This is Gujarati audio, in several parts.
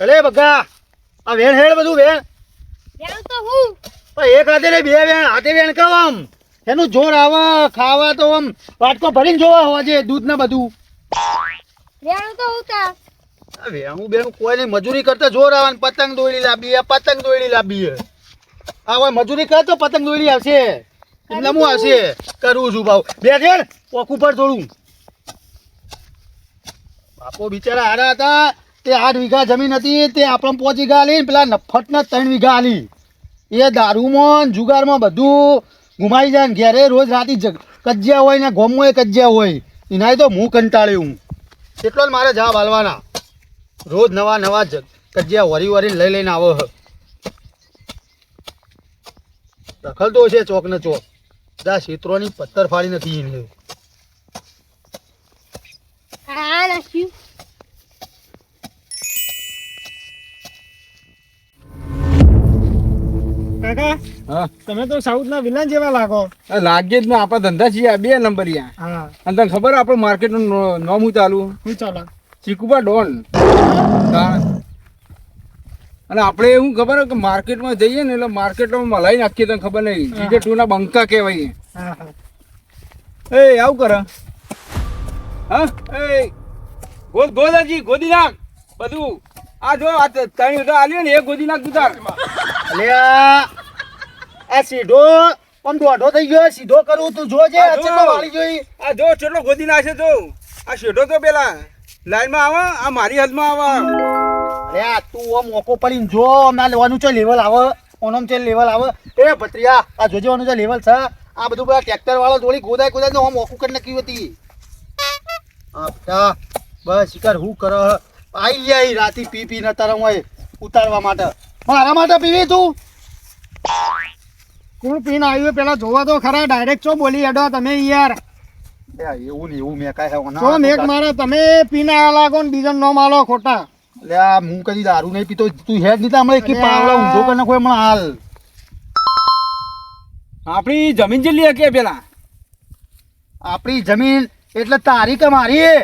અલે બગા આ વેણ હેડ બધું વેણ. વેણ તો હું. પણ એક હાથે ને બે વેણ હાથે વેણ કરો આમ? એનું જોર આવે ખાવા તો આમ વાટકો ભરીને જોવા હોવા છે દૂધ ને બધું. વેણ તો હું તા. વેણું બેણું મજૂરી કરતા જોર આવે પતંગ દોડી લાવી પતંગ દોડી લાવી આ કોઈ મજૂરી કરે તો પતંગ દોડી આવશે. એટલે હું આવશે. કરું છું ભાવ. બે ને પોક ઉપર થોડું બાપો બિચારા હારા હતા. તે આઠ વીઘા જમીન હતી, તે આપણે પાંચ વીઘા આલી પેલા નફટના ત્રણ વીઘા આલી. એ દારૂમાં જુગારમાં બધું ગુમાઈ જાય ને ઘેરે રોજ રાતે કજ્યા હોય ને ગોમમાં કજ્યા હોય. એનાય તો હું કંટાળે હું. એટલો જ મારે જવાબ હાલવાના રોજ નવા નવા જ કજિયા વરી વરીને લઈ લઈને આવો હ. દખલતો છે ચોક ને ચોક. બધા ક્ષેત્રોની પથ્થર ફાડી નથી એને. કાકા હા. તમે તો સાઉથ ના વિલન જેવા લાગો. લાગે જ ને આપણા ધંધા છીએ આ બે નંબરિયા હા. અને તને ખબર આપણે માર્કેટનું નો- નામ હું ચાલુ? હું ચાલો. ચીકુબા ડોન. અને આપણે એવું ખબર કે માર્કેટમાં જઈએ ને એટલે માર્કેટમાં મલાઈ નાખીએ તને ખબર નહીં. જીજે ટુના બંકા કહેવાય હા હા. એ આવું કરે. હા? એ ગોદ ગોદાજી ગોદી નાખ બધું. આ જો આ ત- ત્રણ આલ્યો ને એ ગોદી નાખ તું તાર અલે આ સીધો આમ દોઢો થઈ ગયો સીધો કરું તું જોજે. ચેટલો વાળી જોઈ. આ જો ચેટલો ગોદી નાખે તો આ શેઠો તો પેલા. લાઈનમાં આવે આ મારી હદમાં આવે. અરે આ તું આમ મોકો પડીને જો ના લેવાનું છે લેવલ આવે. ઓનમ છે લેવલ આવે. એ ભત્રિયા આ જોજે વાનું છે લેવલ છે. આ બધું પેલા ટ્રેક્ટર વાળો જોડી ગોદાય ગોદાય આમ મોકું કરી નાખ્યું હતી. આપતા બસ શિકાર હું કર? આઈ જાય રાતી પી પી ન હોય ઉતારવા માટે. મારા માટે પીવી તું? કોણ પીન આવ્યું પેલા જોવા તો ખરા ડાયરેક્ટ ચો બોલી અડો તમે યાર. એવું ને એવું મેં કાંઈ ચો મેક મારે તમે પીને આવ્યા લાગો ને બીજા નો માલો ખોટા. એટલે આ હું કદી દારૂ નહીં પીતો તું હેડ નહીં તો હમણાં એક પાવડા. ઊંધો કરીને કોઈ હમણાં હાલ. આપણી જમીન જેટલી હકે પેલા? આપણી જમીન એટલે તારી કે મારી.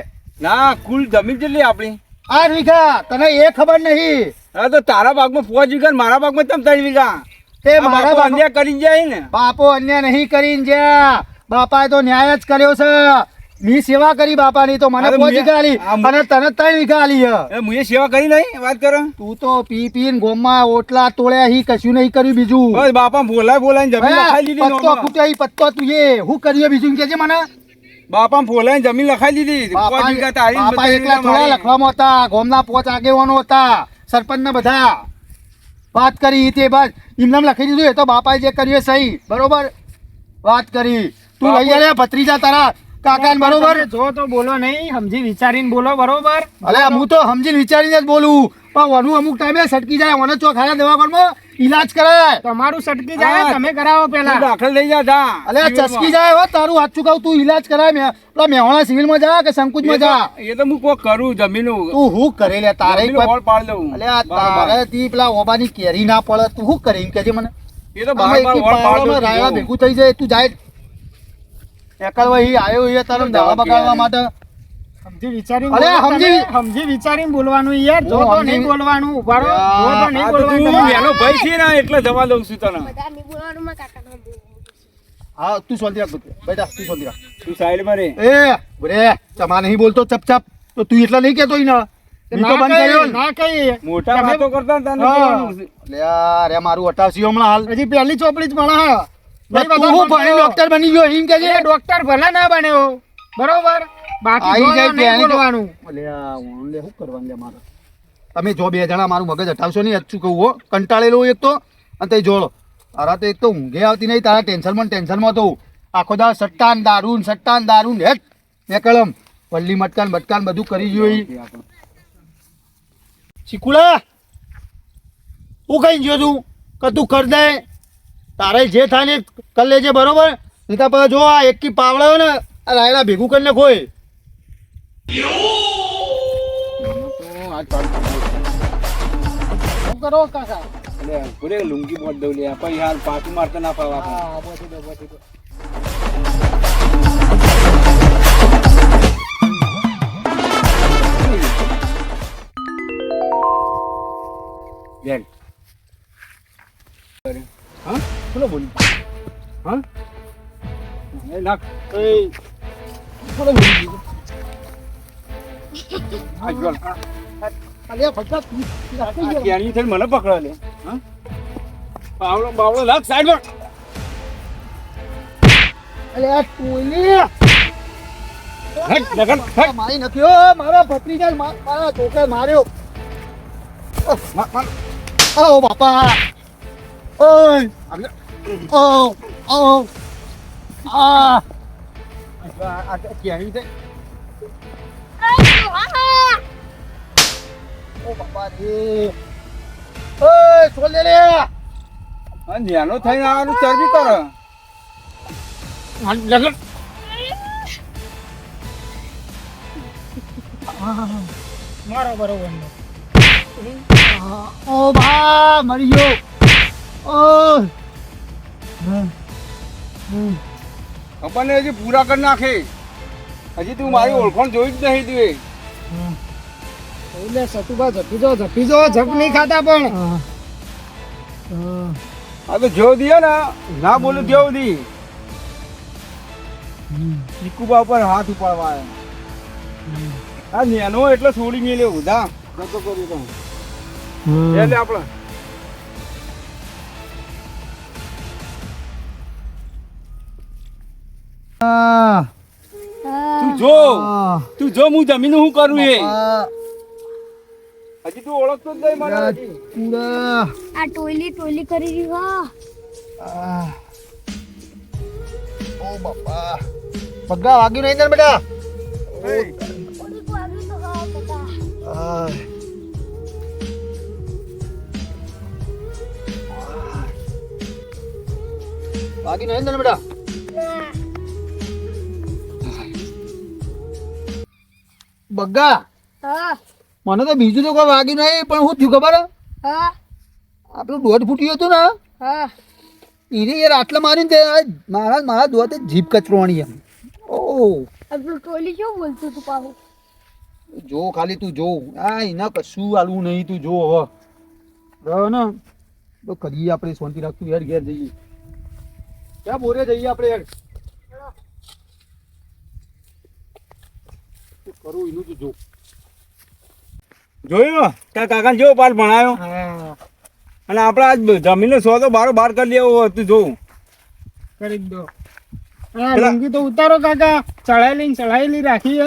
ના કુલ જમીન જેટલી આપણી. આઠ વીઘા તને એ ખબર નહીં. હા તો તારા ભાગમાં પાંચ વીઘા ને મારા ભાગમાં તમ ત્રણ વીઘા. તે મારા બાપા અન્યાય કરીને જાય ને? બાપો અન્યાય નહીં કરીને જ્યાં. બાપાએ તો ન્યાય જ કર્યો છે. મી સેવા કરી બાપાની તો મને મુ- અને તને ત્રણ વીઘા આલી હે. મુએ સેવા કરી નહીં? વાત કરો. તું તો પી પીને ગોમમાં ઓટલા તોડ્યા હી કશું નહીં કર્યું બીજું. બસ બાપા બોલાય બોલાય જમીન લખાઈ દીધી પત્તો નોમાં. પત્તો તું એ હું કર્યું બીજું કે છે મને? બાપા બોલાય જમીન લખાઈ દીધી બાપા એકલા થોડા. લખવામાં હતા. ગોમના પોચ આગેવાનો હતા. સરપંચ ને બધા. વાત કરી તે બાદ એમને લખી દીધું એ તો બાપાએ જે કર્યું એ સહી બરોબર? વાત કરી. તું લઈ લે ભત્રીજા તારા કાકા બરોબર? જો તો બોલો નહીં સમજી વિચારીને બોલો બરોબર? અલે હું તો સમજીને વિચારીને જ બોલું. પણ વનું અમુક ટાઈમે સટકી જાય મને ચો ખાયા દવાખાનમાં ઈલાજ કરાય. તમારું સટકી જાય તમે કરાવો પેલા. દાખલ લઈ જા જા. અલે ચસકી જાય હો તારું હાથ ચુકાવ તું ઈલાજ કરાય મે પેલા મેહોણા સિવિલમાં જા કે સંકુચમાં જા? એ તો હું કોઈ કરું જમીન. તું હું કરે લે તારે હોળ પાડી દઉં. અલે આ તારે તારેથી પેલા ઓબાની કેરી ના પડે તું શું કરે એમ કહેજે મને? એ તો બાર બાર એકી પાડ રાયડા છું. ભેગું થઈ જાય તું જાય. એકલવા ઈ આવ્યો એ તારે દાવા બગાડવા માટે. સમજી તમે. સમજી- સમજી વિચારીને બોલવાનું યાર જો તો નહીં બોલવાનું ઊભા જો તો નહીં એનો ભાઈ છે ને એટલે જવા દઉં છું તને બધા નહીં બોલવાનું માં કાકા હા તું શાંતિ રાખ બેટા તું શાંતિ રાખ તું સાઈડમાં રે એ બરે ચમા નહીં બોલતો ચપ ચપ તો તું એટલા નહીં કેતો ઈ ને ઈ તો ના બંધ કર્યો કહીએ, ને. ના કહીએ. મોટા તમે- વાતો કરતા ને તને હા. બોલવાનું છે. લે આ રે મારું હટાવશી હમણાં હાલ હજી પહેલી ચોપડી જ ભણા. નહીં. ડોક્ટર બની ગયો એમ કે ડોક્ટર ભલે ના બન્યો બરોબર બાકી લે શું કરવાનું લે મારે? તમે જો બે જણા મારું મગજ હટાવશો નહીં અચ્છું કહું હો? કંટાળેલો એક તો અને તે જોડો. તારા તો એક તો ઊંઘે આવતી નહીં તારા ટેન્શનમાં ટેન્શનમાં તો આખો દા સટ્ટાન દારૂન સટ્ટાન દારૂન હેટ ને કળમ પલ્લી મટકાન બટકાન બધું કરી જોઈ ચીકુલા હું કઈ ગયો તું કે તું કર દે. તારે જે થાય ને કર લેજે બરોબર? નહીં તો પછી જો આ એકી પાવડા ને આ રાયડા ભેગું કરીને ખોય. શું કરો કાકા લે પૂરે લુંગી મોટ દઉં લે પછી હાલ પાટી મારતા ના પાવા હા બોટી હા બોલો હા નાખ કઈ બોલો મને પકડો લે. હા? બાવળો બાવળો લાગ સાઈડ પર. અલ્યા ટોયલી. હટ લગન હટ મારી મારા ભત્રીજા મા- મારા છોકરા માર્યો. ઓ બાપા. ઓય. ઓ ઓ. આ. આ થઈ આ! ઓ બાપા રે ઓય છોડ દે રે આ ન્યાનો થઈને આવવાનું ચરબી કર. લગન મારો બરોબર ઓ બા મરી ગયો ઓ આપણને હજી પૂરા કરી નાખે. હજી તું મારી ઓળખાણ જોઈ જ નહીં તું એટલે સતુભા ઝપી જો ઝપી જો ઝપ નહીં ખાતા પણ. આ તો જેવો દિયો ને ના બોલું જેવું દી. ચીકુબા ઉપર હાથ ઉપાડવા આ નેનો એટલે છોડી મેલ્યો ઉધા નતો કર્યો તો. એટલે આપણે આ તું જો. તું જો હું જમીન હું કરું એ? હજી તું ઓળખતો જ નહીં મને પૂરા આ ટોયલી ટોયલી કરી રહી હા. ઓ બાપા. પગા વાગ્યું નહીં ને બેટા? વાગ્યું તો હા. કાકા આ. વાગ્યું નહીં ને બેટા? બગ્ગા હા. મને તો બીજું તો કોઈ વાગ્યું નહીં પણ શું થયું ખબર? હા. આપણું દોઢ ફૂટ્યું હતું ને? હા. એને યાર આટલા મારીને ને તે મારા મારા દોત જીભ કચરોણી એમ. ઓ આપણું ટોયલી શું બોલતું તું પાછું? જો ખાલી તું જો. આ એના કશું આલવું નહીં તું જો હવે રહ્યો ને. તો કરીએ આપણે શાંતિ રાખતું યાર ઘેર જઈએ. ક્યાં બોરે જઈએ આપણે યાર? કરું એનું તું જો જોયું? તારા કાકાને જેવો પાઠ ભણાયો. અને આપણે આજ જમીનનો સોદો બારો બાર કરી લેવો હતું જોઉં. કરી દો. લુંગી તો ઉતારો કાકા. ચડાયેલી ને ચડાયેલી રાખી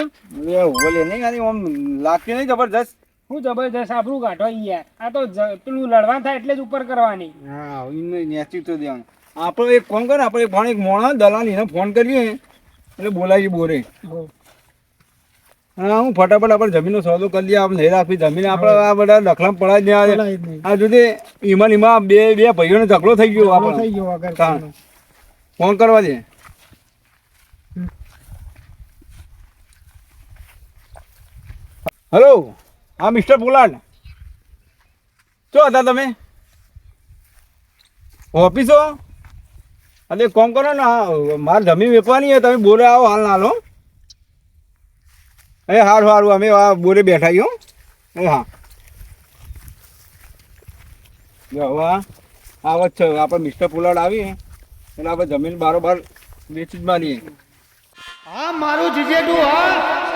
બોલે નહીં આની આમ લાગતી નહીં જબરજસ્ત. હું જબરજસ્ત આબરું કાઢો યાર આ તો પેલું લડવા થાય એટલે જ ઉપર કરવાની. હા એને નેચી તો દેવાનું. આપણે એક ફોન કર આપણે એક ફોન એક મોણા દલાલ એને ફોન કરીએ. એટલે બોલાવી બોરે. હા હું ફટાફટ આપણે જમીનનો સોદો કરી લઈએ આપણે નહીં રાખવી. જમીન આપણે આ બધા દખલા પડાય નહીં. આ જુદી ઈમાન ઈમાં બે બે ભાઈઓને ઝઘડો થઈ ગયો આપણે. થઈ ગયો. ફોન કરવા દે. હલો હા મિસ્ટર પોલાડ. શું હતા તમે? ઓફિસો? અરે કોમ કરો ને મારે જમીન વેચવાની છે તમે બોલે આવો હાલ ના લો એ સારું સારું અમે આ બોરે બેઠા છીએ એ હા. જો હવે આ આવત છે આપણે મિસ્ટર પુલાડ આવીએ એટલે આપણે જમીન બારોબાર વેચી જ મારીએ હા, મારું જીજેડું હા.